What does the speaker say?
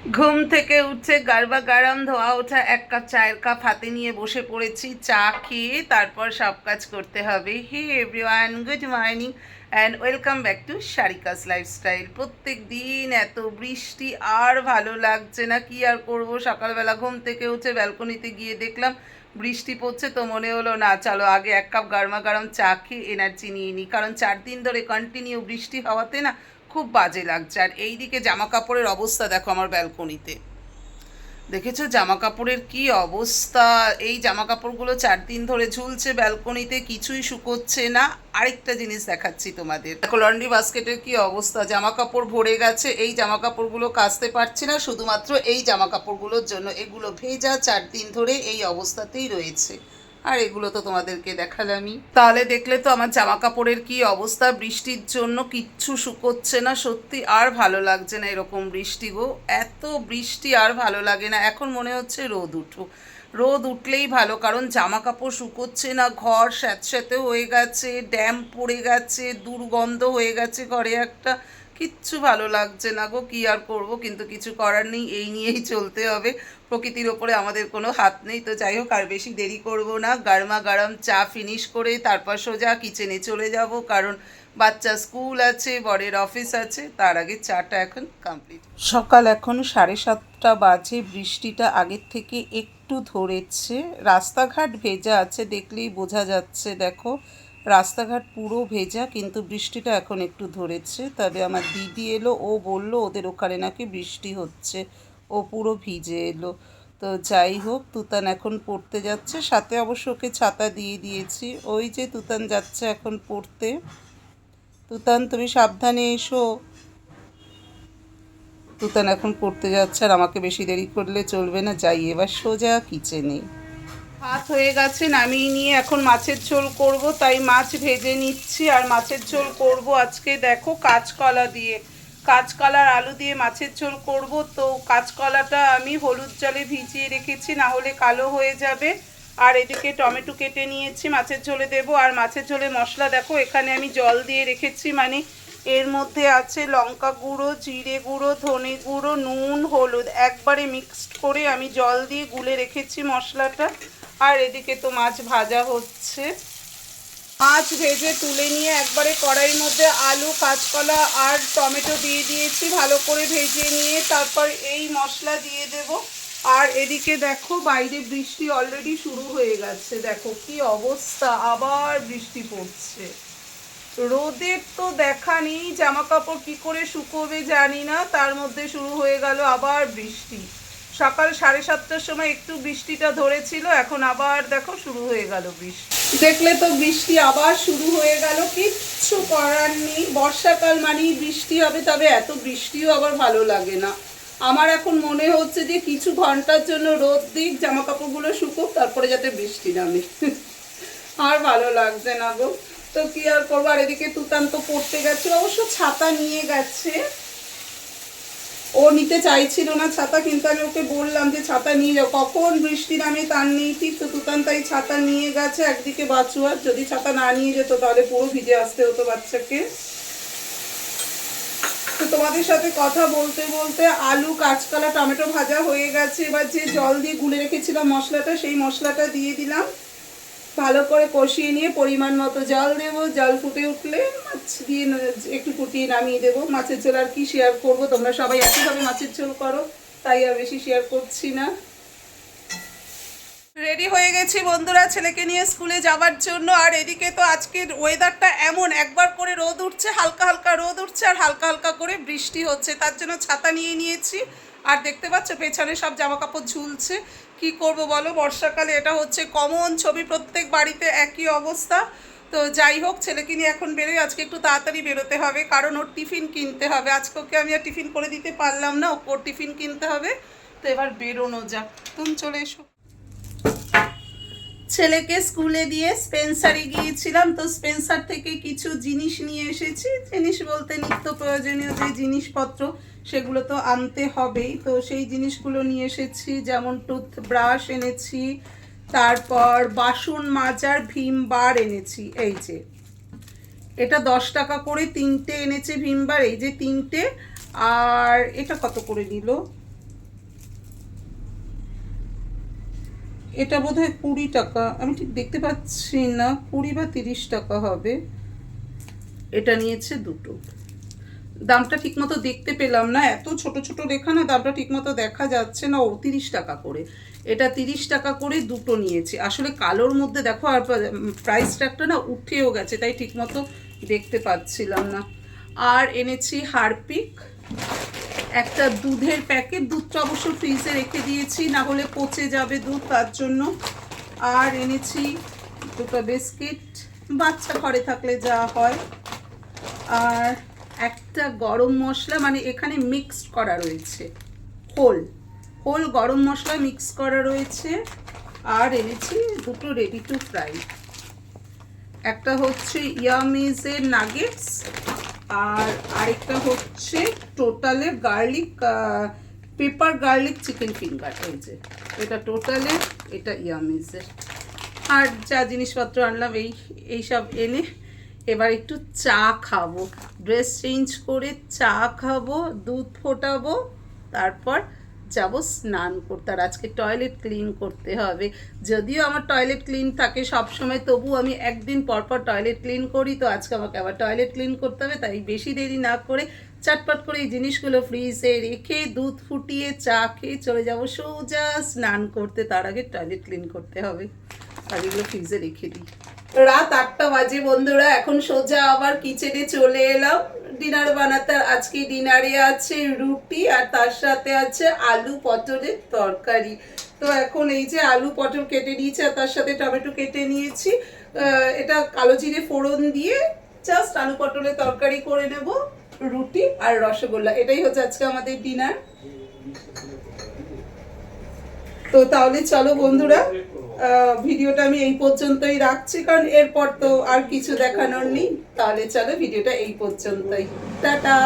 ঘুম থেকে উঠে গারবা গারাম ধোয়া ওঠা, এক কাপ চায়ের কাপ হাতে নিয়ে বসে পড়েছি, চা খেয়ে তারপর সব কাজ করতে হবে। Hey everyone good morning and welcome back to Sharika's lifestyle প্রত্যেক দিন এত বৃষ্টি, আর ভালো লাগছে না, কি আর করব? সকালবেলা ঘুম থেকে উঠে ব্যালকনিতে গিয়ে দেখলাম বৃষ্টি পড়ছে তো মনে হলো না। চলো আগে এক কাপ গরমা গরম চা খেয়ে এনার্জি নিয়ে নিই কারণ চার দিন ধরে কন্টিনিউ বৃষ্টি হওয়াতে না খুব বাজে লাগছে। আর এইদিকে জামা কাপড়ের অবস্থা দেখো আমার ব্যালকনিতে দেখেছ জামা কাপড়ের কি অবস্থা? এই জামা কাপড়গুলো চার দিন ধরে ঝুলছে, ব্যালকনিতে কিছুই শুকোচ্ছে না। আরেকটা জিনিস দেখাচ্ছি তোমাদের। দেখো, লন্ড্রি বাস্কেটের কি অবস্থা? জামা কাপড় ভরে গেছে, এই জামা কাপড়গুলো কাচতে পারছে না। শুধুমাত্র এই জামা কাপড়গুলোর জন্য। এগুলো ভেজা চার দিন ধরে এই অবস্থাতেই রয়েছে। আর এগুলো তো তোমাদেরকে দেখালামই তাহলে দেখলে তো আমার জামা কাপড়ের কি অবস্থা? বৃষ্টির জন্য কিচ্ছু শুকোচ্ছে না, সত্যি। আর ভালো লাগছে না এরকম বৃষ্টি গো। এত বৃষ্টি আর ভালো লাগে না। এখন মনে হচ্ছে রোদ উঠুক। রোদ উঠলেই ভালো, কারণ জামা কাপড় শুকোচ্ছে না, ঘর স্যাঁতস্যাঁতে হয়ে গেছে, ড্যাম পড়ে গেছে, দুর্গন্ধ হয়ে গেছে ঘরে একটা। কিচ্ছু ভালো লাগছে না গো, কী আর করব? কিন্তু কিছু করার নেই, এই নিয়েই চলতে হবে। প্রকৃতির ওপরে আমাদের কোনো হাত নেই, তো যাই হোক, আর বেশি দেরি করব না। গরমা গরম চা ফিনিশ করে তারপর সোজা কিচেনে চলে যাব, কারণ বাচ্চা স্কুল আছে, বরের অফিস আছে, তার আগে চাটা এখন কমপ্লিট সকাল এখন সাড়ে সাতটা বাজে, বৃষ্টিটা আগের থেকে একটু ধরেছে। রাস্তাঘাট ভেজা আছে, দেখলেই বোঝা যাচ্ছে, দেখো। রাস্তাঘাট পুরো ভেজা, কিন্তু বৃষ্টিটা এখন একটু ধরেছে। তবে আমার দিদি এলো, ও বলল, ওদের ওখানে নাকি বৃষ্টি হচ্ছে। ও পুরো ভিজে এলো। তো যাই হোক, তুতান এখন পড়তে যাচ্ছে। সাথে অবশ্য ওকে ছাতা দিয়ে দিয়েছি। ওই যে তুতান যাচ্ছে এখন পড়তে। তুতান, তুমি সাবধানে এসো। তুতান এখন পড়তে যাচ্ছে আর আমাকে বেশি দেরি করলে চলবে না। যাই, এবার সোজা কিচেনে ভাত হয়ে গেছে, নামিয়ে নিয়ে এখন মাছের ঝোল করব, তাই মাছ ভেজে নিচ্ছি আর মাছের ঝোল করব আজকে দেখো কাঁচকলা দিয়ে। কাঁচকলার আলু দিয়ে মাছের ঝোল করব, তো কাঁচকলাটা আমি হলুদ জলে ভিজিয়ে রেখেছি, না হলে কালো হয়ে যাবে। আর এদিকে টমেটো কেটে নিয়েছি, মাছের ঝোলে দেব, আর মাছের ঝোলে মশলা দেখো, এখানে আমি জল দিয়ে রেখেছি মানে এর মধ্যে আছে লঙ্কা গুঁড়ো, জিরে গুঁড়ো, ধনে গুঁড়ো, নুন, হলুদ। একবারে মিক্সড করে আমি জল দিয়ে গুলে রেখেছি মশলাটা। আর এদিকে তো মাছ ভাজা হচ্ছে। মাছ ভেজে তুলে নিয়ে একবারে কড়াইয়ের মধ্যে আলু, কাঁচকলা আর টমেটো দিয়ে দিয়েছি, ভালো করে ভেজে নিয়ে তারপর এই মশলা দিয়ে দেব। আর এদিকে দেখো বাইরে বৃষ্টি অলরেডি শুরু হয়ে গেছে। দেখো কি অবস্থা, আবার বৃষ্টি পড়ছে। রোদের তো দেখা নেই জামা কাপড় কি করে শুকোবে জানি না, তার মধ্যে শুরু হয়ে গেল আবার বৃষ্টি। সকাল সাড়ে সাতটার সময় একটু বৃষ্টিটা ধরেছিল, এখন আবার দেখো শুরু হয়ে গেল বৃষ্টি। দেখলে তো বৃষ্টি আবার শুরু হয়ে গেল, কিচ্ছু করার নেই। বর্ষাকাল মানেই বৃষ্টি হবে, তবে এত বৃষ্টিও আবার ভালো লাগে না। আমার এখন মনে হচ্ছে যে কিছু ঘণ্টার জন্য রোদ দিক জামা কাপড়গুলো শুকুক, তারপরে যাতে বৃষ্টি নামে। আর ভালো লাগছে না গো। তো কি আর করব? আর এদিকে তুতান তো পড়তে গেছে, অবশ্য ছাতা নিয়ে গেছে। ও নিতে চাইছিল না, ছাতা কিন্তু আমি ওকে বললাম যে ছাতা নিয়ে যাও। কখন বৃষ্টি নামে তার নেই, ঠিক তো তুতান তাই ছাতা নিয়ে গেছে একদিকে বাঁচুয়ার যদি ছাতা না নিয়ে যেত তাহলে পুরো ভিজে আসতে হতো বাচ্চাকে। তো তোমাদের সাথে কথা বলতে বলতে আলু, কাঁচকলা, টমেটো ভাজা হয়ে গেছে। এবার যে জল দিয়ে গুলে রেখেছিলাম মশলাটা, সেই মশলাটা দিয়ে দিলাম। ভালো করে কষিয়ে নিয়ে পরিমাণ মতো জল দেব। জল ফুটে উঠলে মাছ দিয়ে একটু ফুটিয়ে নামিয়ে দেবো। মাছের ঝোল আর কি শেয়ার করব? তোমরা সবাই একইভাবে মাছের ঝোল করো, তাই আর বেশি শেয়ার করছি না। রেডি হয়ে গেছি বন্ধুরা ছেলেকে নিয়ে স্কুলে যাওয়ার জন্য। আর এদিকে তো আজকের ওয়েদারটা এমন, একবার করে রোদ উঠছে, হালকা হালকা রোদ উঠছে, আর হালকা হালকা করে বৃষ্টি হচ্ছে। তার জন্য ছাতা নিয়ে নিয়েছি। আর দেখতে পাচ্ছ, পেছনে সব জামা কাপড় ঝুলছে। কি করব বলো? বর্ষাকালে এটা হচ্ছে কমন ছবি, প্রত্যেক বাড়িতে একই অবস্থা। তো যাই হোক, ছেলেকে নিয়ে এখন বেরোই। আজকে একটু তাড়াতাড়ি বেরোতে হবে, কারণ ওর টিফিন কিনতে হবে। আজকে ওকে আমি আর টিফিন করে দিতে পারলাম না ওর টিফিন কিনতে হবে। তো এবার বেরোনো যাক। তুমি চলে এসো। ছেলেকে স্কুলে দিয়ে স্পেন্সারে গিয়েছিলাম। তো স্পেন্সার থেকে কিছু জিনিস নিয়ে এসেছি। জিনিস বলতে নিত্য প্রয়োজনীয় যে জিনিসপত্র, সেগুলো তো আনতে হবেই। তো সেই জিনিসগুলো নিয়ে এসেছি, যেমন টুথ ব্রাশ এনেছি, তারপর বাসন মাজার ভীম বার এনেছি, এই যে। এটা দশ টাকা করে তিনটে এনেছে ভীমবার এই যে তিনটে। আর এটা কত করে নিল? এটা বোধ হয় কুড়ি টাকা। আমি ঠিক দেখতে পাচ্ছি না, কুড়ি বা তিরিশ টাকা হবে। এটা নিয়েছে দুটো। দামটা ঠিকমতো দেখতে পেলাম না। এত ছোট ছোট লেখা না, দামটা ঠিকমতো দেখা যাচ্ছে না। ও তিরিশ টাকা করে। এটা তিরিশ টাকা করে দুটো নিয়েছি। আসলে কালোর মধ্যে দেখো আর প্রাইসটা একটা না উঠেও গেছে, তাই ঠিকমতো দেখতে পাচ্ছিলাম না। আর এনেছি হারপিক। একটা দুধের প্যাকেট, দুধটা অবশ্য ফ্রিজে রেখে দিয়েছি, না হলে পচে যাবে দুধ, তার জন্য। আর এনেছি দুটো বিস্কিট, বাচ্চা ঘরে থাকলে যা হয়। আর একটা গরম মশলা মানে এখানে মিক্সড করা রয়েছে। হোল হোল গরম মশলা মিক্স করা রয়েছে। আর এনেছি দুটো রেডি টু ফ্রাই একটা হচ্ছে ইয়ামিজের নাগেটস আর আরেকটা হচ্ছে টোটালে garlic pepper garlic chicken finger, এই যে। এটা টোটালে, এটা ইয়ামিজের। আর যা জিনিসপত্র আনলাম, এই এইসব এনে এবার একটু চা খাব। ড্রেস চেঞ্জ করে চা খাব, দুধ ফোটাবো, তারপর যাব, স্নান করতে। আর আজকে টয়লেট ক্লিন করতে হবে। যদিও আমার টয়লেট ক্লিন থাকে সব সময় তবু আমি একদিন পর পর টয়লেট ক্লিন করি। তো আজকে আমাকে আবার টয়লেট ক্লিন করতে হবে, তাই বেশি দেরি না করে চটপট করে এই জিনিসগুলো ফ্রিজে রেখে দুধ ফুটিয়ে চা খেয়ে চলে যাব সোজা স্নান করতে। তার আগে টয়লেট ক্লিন করতে হবে। আর এগুলো ফ্রিজে রেখে দিই। রাত আটটা বাজে বন্ধুরা, এখন সোজা আবার কিচেনে চলে এলাম। ডিনার বানাতে, আজকে ডিনারে আছে রুটি আর তার সাথে আছে আলু পটলের তরকারি। তো এখন এই যে আলু পটল কেটে নিয়েছি আর তার সাথে টমেটো কেটে নিয়েছি। এটা কালো জিরে ফোড়ন দিয়ে জাস্ট আলু পটলের তরকারি করে নেব, রুটি আর রসগোল্লা। এটাই হচ্ছে আজকে আমাদের ডিনার। তো তাহলে চলো বন্ধুরা ভিডিওটা আমি এই পর্যন্তই রাখছি, কারণ এরপর তো আর কিছু দেখানোর নেই। তাহলে চলো, ভিডিওটা এই পর্যন্তই। টাটা!